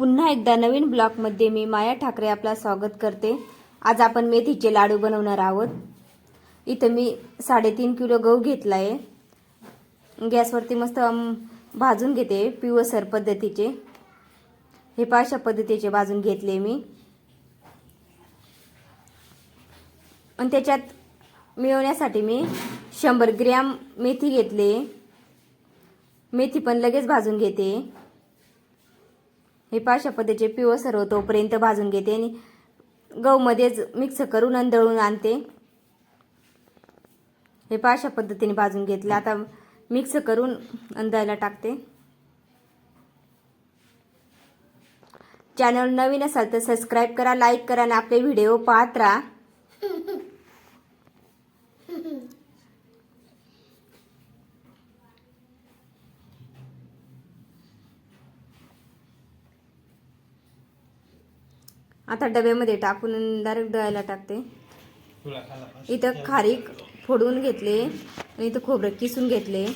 पुन्हा एकदा नवीन ब्लॉगमध्ये मी माया ठाकरे आपला स्वागत करते. आज आपण मेथीचे लाडू बनवणार आहोत. इथं मी साडेतीन किलो गहू घेतला आहे गॅसवरती मस्त भाजून घेते पिवसर पद्धतीचे. हे पाशा पद्धतीचे भाजून घेतले मी. आणि त्याच्यात मिळवण्यासाठी मी शंभर ग्रॅम मेथी घेतले. मेथी पण लगेच भाजून घेते. हे पाशा पद्धतीचे पिवळ सर्व हो तोपर्यंत भाजून घेते आणि गहूमध्येच मिक्स करून आणि दळून आणते. हे पाशा पद्धतीने भाजून घेतलं. आता मिक्स करून अंदायला टाकते. चॅनल नवीन असाल तर सबस्क्राईब करा लाईक करा आणि आपले व्हिडिओ पाहत राहा. आता डब्यामध्ये टाकून डायरेक्ट डळायला टाकते. इथं खारीक फोडून घेतले आणि इथं खोबरं किसून घेतले.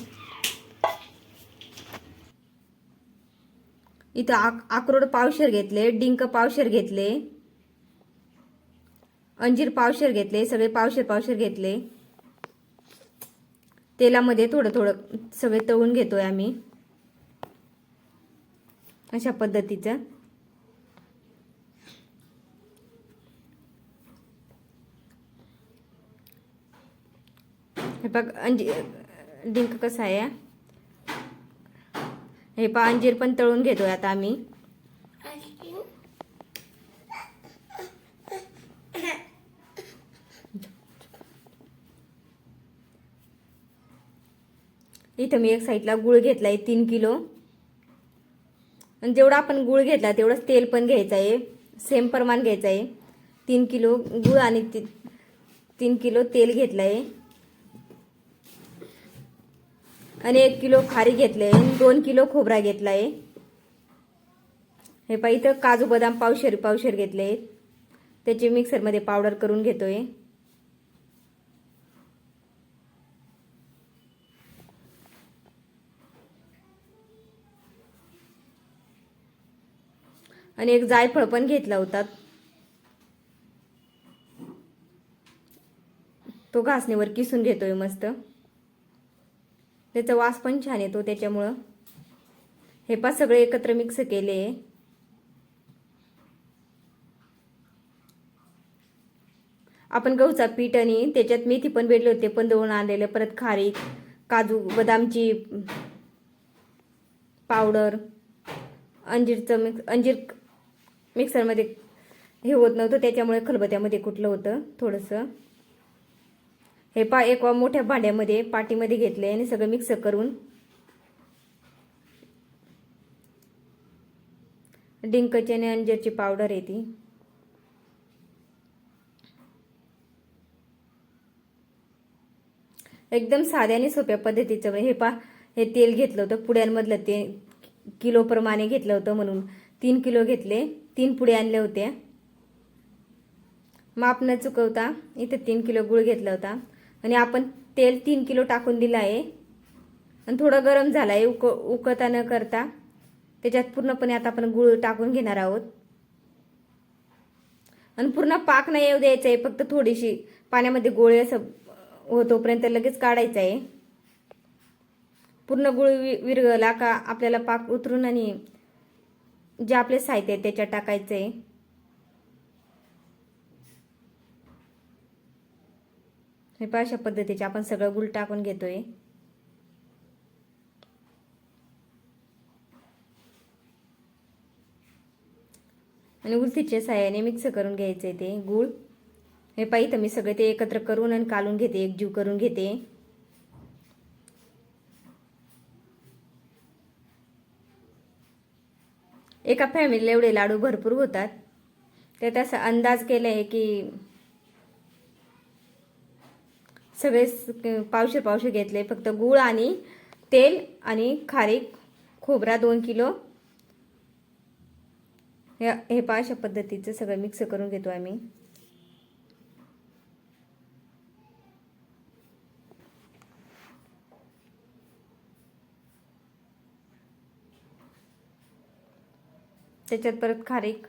इथं आक अक्रोड पावशर घेतले डिंक पावशर घेतले अंजीर पावशर घेतले सगळे पावशर पावशर घेतले. तेलामध्ये थोडं थोडं सगळे तळून घेतोय आम्ही. अशा पद्धतीचं. हे बघ अंजी डिंक कसं आहे? हे पा अंजीर पण तळून घेतोय आता आम्ही. इथं मी एक साईडला गुळ घेतलाय तीन किलो. आणि जेवढा आपण गुळ घेतला तेवढंच तेल पण घ्यायचं आहे. सेम प्रमाण घ्यायचं आहे. तीन किलो गुळ आणि ती तीन किलो तेल घेतलं आहे आणि एक किलो खारी घेतले दोन किलो खोबरा घेतला आहे हे पहा इथं काजू बदाम पावशेर पावशेर घेतले. त्याची मिक्सरमध्ये पावडर करून घेतोय. आणि एक जायफळ पण घेतला होता. तो घासणीवर किसून घेतोय मस्त. त्याचा वास पण छान येतो त्याच्यामुळं. हे पा सगळे एकत्र मिक्स केले. आपण गहूचा पीठ आणि त्याच्यात मेथी पण भेटले होते पण दळून आणलेले परत खारीक काजू बदामची पावडर अंजीरचं मिक्स अंजीर मिक्सरमध्ये हे होत नव्हतं त्याच्यामुळे खलबत्यामध्ये कुठलं होतं थोडंसं. हे पा एक मोठ्या भांड्यामध्ये पाटीमध्ये घेतले आणि सगळं मिक्स करून. डिंकची आणि अंजरची पावडर आहे ती. एकदम साध्या आणि सोप्या पद्धतीचं हे पा हे तेल घेतलं होतं पुड्यांमधलं ते किलोप्रमाणे घेतलं होतं म्हणून. तीन किलो घेतले तीन पुढे आणल्या होत्या. माप न चुकवता इथे तीन किलो गुळ घेतला होता. आणि आपण तेल तीन किलो टाकून दिलं आहे. आणि थोडं गरम झालं आहे उक उकळता न करता. त्याच्यात पूर्णपणे आता आपण गुळ टाकून घेणार आहोत. आणि पूर्ण पाक नाही येऊ द्यायचं आहे फक्त थोडीशी पाण्यामध्ये गोळे असं होतोपर्यंत लगेच काढायचं आहे. पूर्ण गुळ वि विरगला का आपल्याला पाक उतरून आणि जे आपले साहित्य आहे त्याच्यात टाकायचं आहे. हे पहा अशा पद्धतीचे आपण सगळं गुळ टाकून घेतोय. आणि उलथीच्या साह्याने मिक्स करून घ्यायचे ते गुळ. हे पाहिजे मी सगळे ते एकत्र करून आणि कालून घेते एकजीव करून घेते. एका फॅमिलीला एवढे लाडू भरपूर होतात. त्यात असा अंदाज केला आहे की सगळे पावशे पावशे घेतले. फक्त गूळ आणि तेल आणि खारीक खोबरा दोन किलो. हे हे पहा अशा पद्धतीचं सगळं मिक्स करून घेतो आम्ही. त्याच्यात परत खारीक